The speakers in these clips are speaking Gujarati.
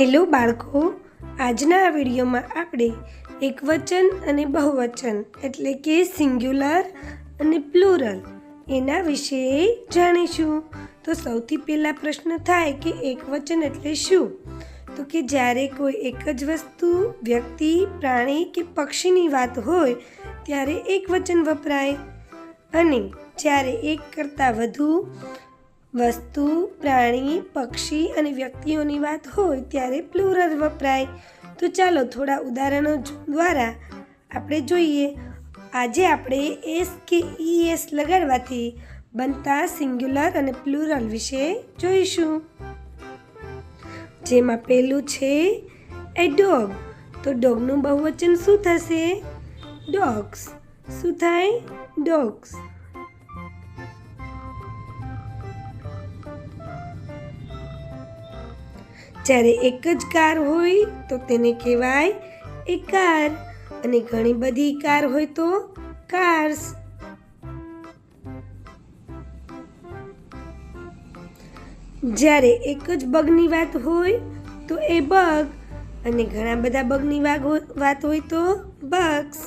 હેલો બાળકો, આજના આ વિડીયોમાં આપણે એકવચન અને બહુવચન એટલે કે સિંગ્યુલર અને પ્લુરલ એના વિશે જાણીશું. તો સૌથી પહેલા પ્રશ્ન થાય કે એકવચન એટલે શું? તો કે જ્યારે કોઈ એક જ વસ્તુ, વ્યક્તિ, પ્રાણી કે પક્ષીની વાત હોય, ત્યારે એકવચન વપરાય. અને જ્યારે એક કરતાં વધુ વસ્તુ, પ્રાણી, પક્ષી અને વ્યક્તિઓની વાત હોય ત્યારે પ્લુરલ વપરાય. તો ચાલો થોડા ઉદાહરણો દ્વારા આપણે જોઈએ. આજે આપણે એસ કે ઈ એસ લગાડવાથી બનતા સિંગ્યુલર અને પ્લુરલ વિશે જોઈશું. જેમાં પહેલું છે એ ડોગ. તો ડોગનું બહુવચન શું થશે? ડોગ્સ. શું થાય? ડોગ્સ. જ્યારે એક જ કાર હોય તો તેને કહેવાય એ કાર. અને ઘણી બધી કાર હોય તો કાર્સ જ્યારે એક જ બગની વાત હોય તો એ બગ. અને ઘણા બધા બગની વાત હોય તો બગ્સ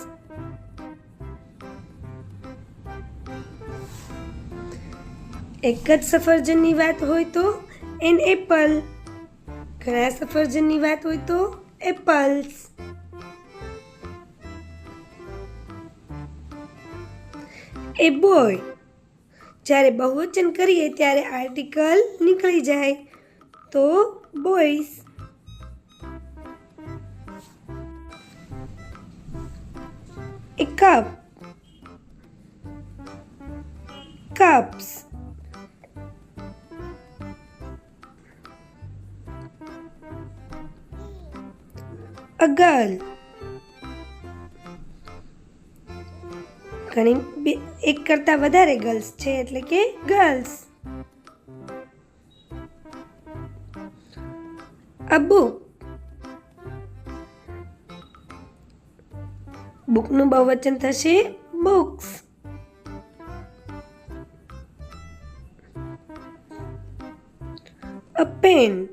એક જ સફરજનની વાત હોય તો એન એપલ. ઘણા સફરજનની વાત હોય તો એપલ્સ. એ બોય, જ્યારે બહુવચન કરીએ ત્યારે આર્ટિકલ નીકળી જાય તો બોયસ એ કપ, કપ્સ. A girl ઘણી એક કરતા વધારે ગર્લ્સ છે એટલે કે ગર્લ્સ અ બુક બુકનું બહુવચન થશે બુક્સ અ pen.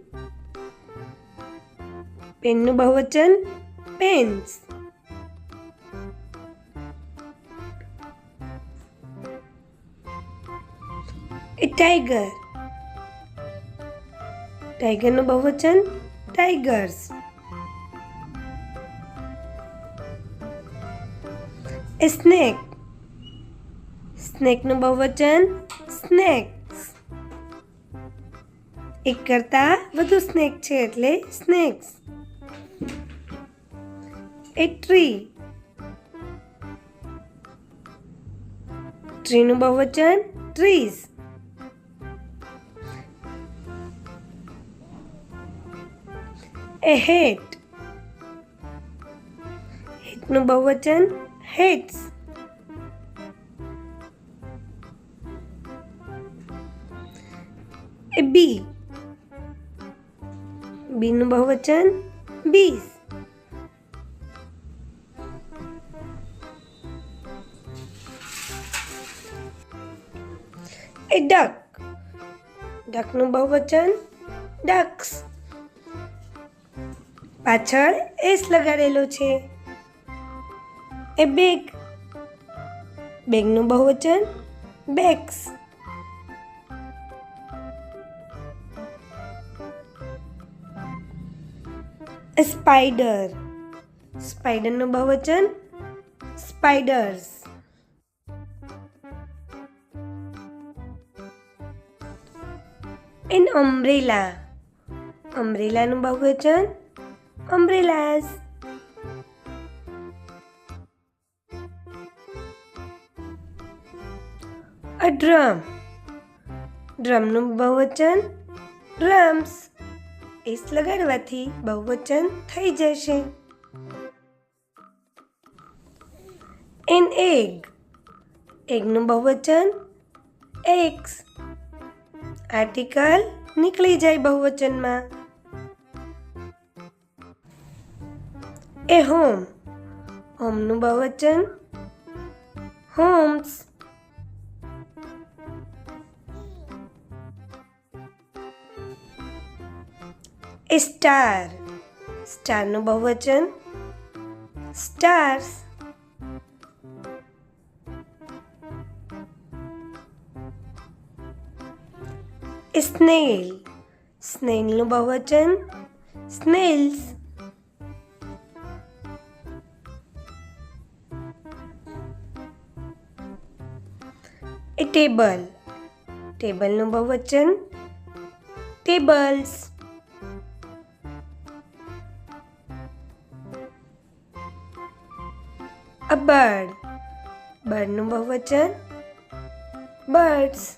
પેનનું બહુવચન પેન્સ એ ટાઈગર ટાઈગરનું બહુવચન ટાઈગર્સ એ સ્નેક સ્નેકનું બહુવચન સ્નેક્સ એક કરતાં વધુ સ્નેક છે એટલે સ્નેક્સ એ ટ્રી ટ્રીનું બહુવચન ટ્રીઝ એ હેટ હેટનું બહુવચન હેટ્સ એ બી બીનું બહુવચન બીસ એ ડક ડકનું બહુવચન ડક્સ પાછળ એસ લગાડેલો છે. એ બેગ બેગનું બહુવચન બેગ્સ સ્પાઈડર સ્પાઈડરનું બહુવચન સ્પાઈડર્સ એન અમ્બ્રેલા અમ્બ્રેલાનું બહુવચન અમ્બ્રેલાસ અ ડ્રમ ડ્રમનું બહુવચન ડ્રમ્સ એસ લગાડવાથી બહુવચન થઈ જશે એન એગ એગનું બહુવચન એક્સ આર્ટિકલ નીકળી જાય બહુવચનમાં એ હોમ હોમનું બહુવચન હોમ્સ સ્ટાર. સ્ટારનું બહુવચન સ્ટાર્સ. એ સ્નેલ. સ્નેલનું બહુવચન સ્નેલ્સ. એ ટેબલ. ટેબલનું બહુવચન ટેબલ્સ. અ બર્ડ બર્ડનું બહુવચન બર્ડ્સ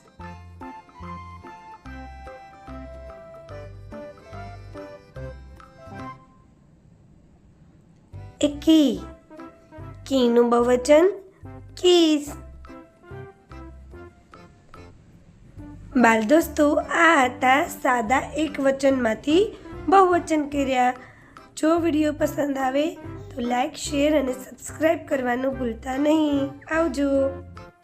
એ કી કીનું બહુવચન કીઝ બાળ દોસ્તો આ હતા સાદા એક વચનમાંથી બહુવચન કર્યા. જો વીડિયો પસંદ આવે તો લાઈક શેર અને સબસ્ક્રાઈબ કરવાનું ભૂલતા નહીં. આવજો.